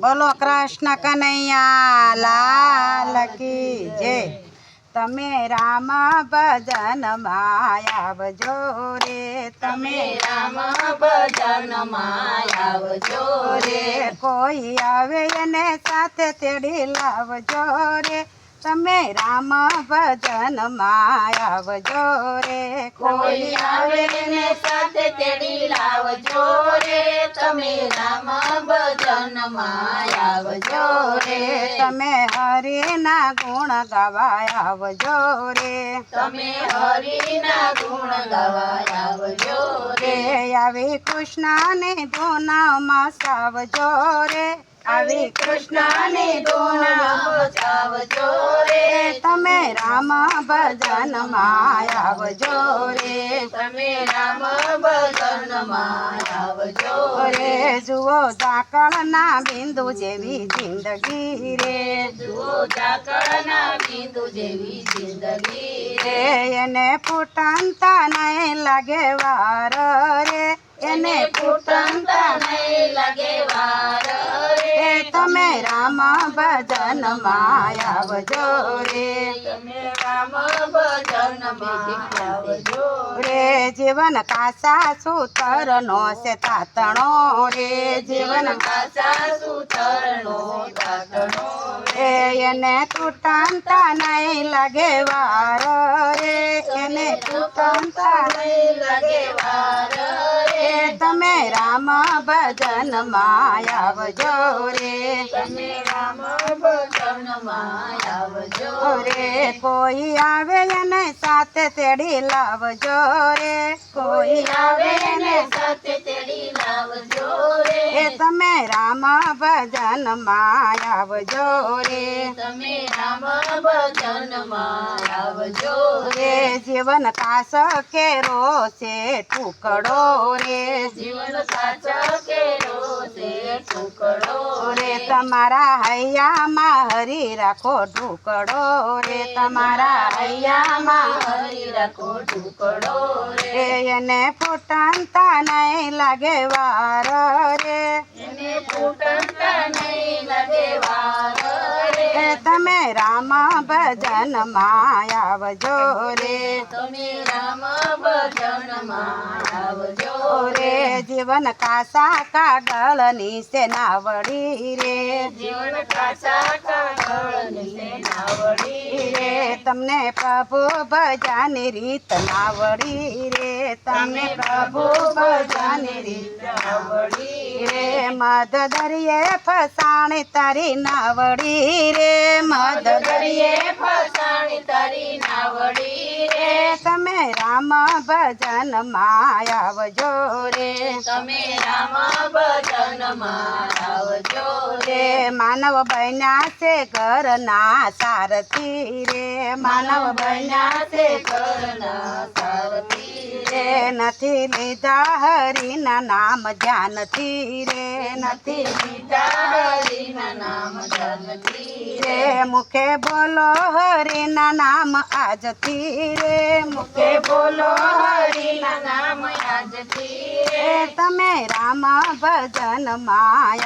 બોલો કૃષ્ણ કનૈયા, લાલ કી તમે રામ ભજન આવજો રે. તમે રામ ભજન માયાવજો રે. કોઈ આવે એને સાથે તેડી લાવજો રે. તમે રામ ભજન આવજો રે. કોઈ આવે ને સાથે તેડી લાવજો રે. તમે રામ ભજન આવજો રે. તમે હરિના ગુણ ગાવા આવજો રે. તમે હરિના ગુણ ગાવા આવજો રે. રે આવી કૃષ્ણને ધૂનમાં સાવજો રે. આવી કૃષ્ણને ધૂન રે. તમે રામ ભજન આવજો રે. તમે રામ ભજન આવજો રે. જુઓ ઝાકળના બિંદુ જેવી જિંદગી રે. જુઓ ઝાકળના બિંદુ જેવી જિંદગી રે. એને ફૂટંતા નહીં લાગે વાર રે. એને ફૂટંતા નહીં લાગે વાર. રે તમે રામ ભજન આવજો રે. તમે રામ ભજન રે જીવન કાસા સૂતર નો છે તાતણો રે. જીવન કાચા સૂતરનો તાતણો રે. એને તૂટંતા નહીં લાગે વાર. રે એને તૂટંતા નહીં લાગે વાર રે તમે રામ ભજન આવજો રે તમે રામ ભજન આવજો રે કોઈ આવે એને સાથે તેડી લાવજો રે કોઈ આવે એને સાથે તેડી લાવજો એ તમે રામ ભજન આવજો રે. તમે રામ ભજન આવજો રે. જીવન કાસ કેરો છે ટુકડો રે. જીવન કાચ કેરો છે ટુકડો રે. તમારા હૈયામાં હરી રાખો ટુકડો રે. તમારા હૈયામાં હરી રાખો ટુકડો રે. રે એને ફૂટંતા નહીં લાગે વાર રે. એને ફૂટતા નહીં તમે રામ ભજન આવજો રે તમે રામ ભજન આવજો રે જીવન કાસા કાગળની સેનાવડી રે જીવન કાચા કાગળની નાવડી રે તમને પ્રભુ ભજાની રીત નાવડી રે તમને પ્રભુ ભજાની રીત નાવડી રે મધ દરિયે ફસાણી તારી નાવડી રે મધ દરિયે ફસાણી તારી નાવડી રે. તમે રામ ભજન આવજો રે. તમે રામ ભજન આવજો રે. માનવ બન્યા છે ઘરના સારથી રે. માનવ બન્યા છે ઘરના સારથી રે નથી લીધા હરિના નામ ધ્યાનથી રે નથી લીધા હરિના નામ ધ્યાનથી રે. મુખે બોલો હરિના નામ આજથી રે. મુખે બોલો હરિના નામ તમે રામ ભજન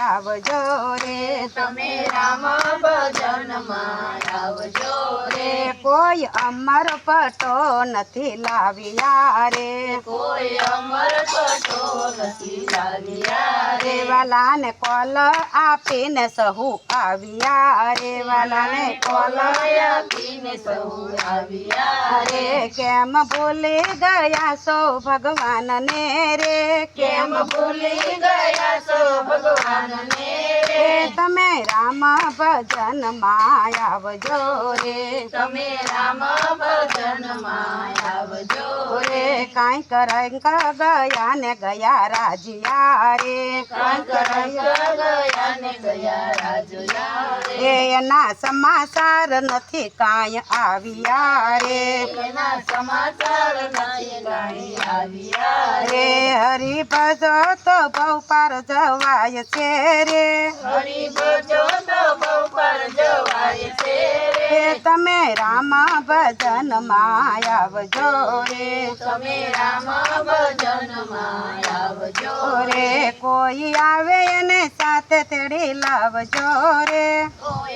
આવજો રે. તમે રામ ભજન રે રે. કોઈ અમર પટો નથી લાવ્યા રે કોઈ અમર કટો નથી લાવ્યા રે રેવાલાને કોલ આપીને સહુ આવ્યા રેવાલાને કોલ આપીને સૌ આવ્યા અરે કેમ ભૂલી ગયા સો ભગવાનને રે કેમ ભૂલી ગયા છો ભગવાનને રે રે તમે રામ ભજન આવજો રે. તમે રામ ભજન આવજો રે. કાંઈક રંગ ગયા ને ગયા રાજિયા રે. કાંઈ કાંઈક ગયા ને ગયા રાજિયા રે. એના સમાચાર નથી કાંઈ આવ્યા રે. એના સમાચાર નથી કાંઈ આવ્યા રે. હરી ભજો તો બહુ પાર જવાય છે રે. હરી ભજો તો બહુ પર જવાય છે રે. તમે રામ ભજનમાં આવજો રે. તમે રામ ભજનમાં આવજો રે કોઈ આવે એને સાથે તેડી લાવજો રે. કોઈ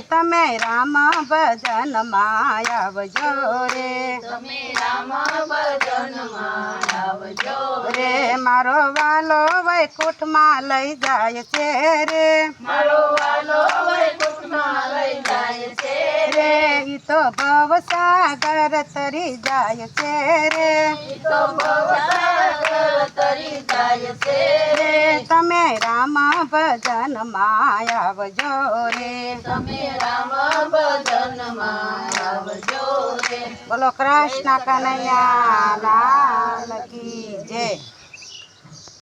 તમે રામ ભજન આવજો રે. તમે રામ ભજનમાં આવજો રે. મારો વાલો વૈકુંઠમાં લઈ જાય છે રે. મારો વાલો વૈકુંઠમાં લઈ જાય છે રે. ઈ તો ભવસાગર તરી જાય છે રે. ઈ તો ભવસાગર તરી જાય છે રે. તમે રામ ભજનમાં આવજો રે. તમે રામ ભજનમાં આવજો રે. બોલો કૃષ્ણ કનૈયા લાલ કી જય.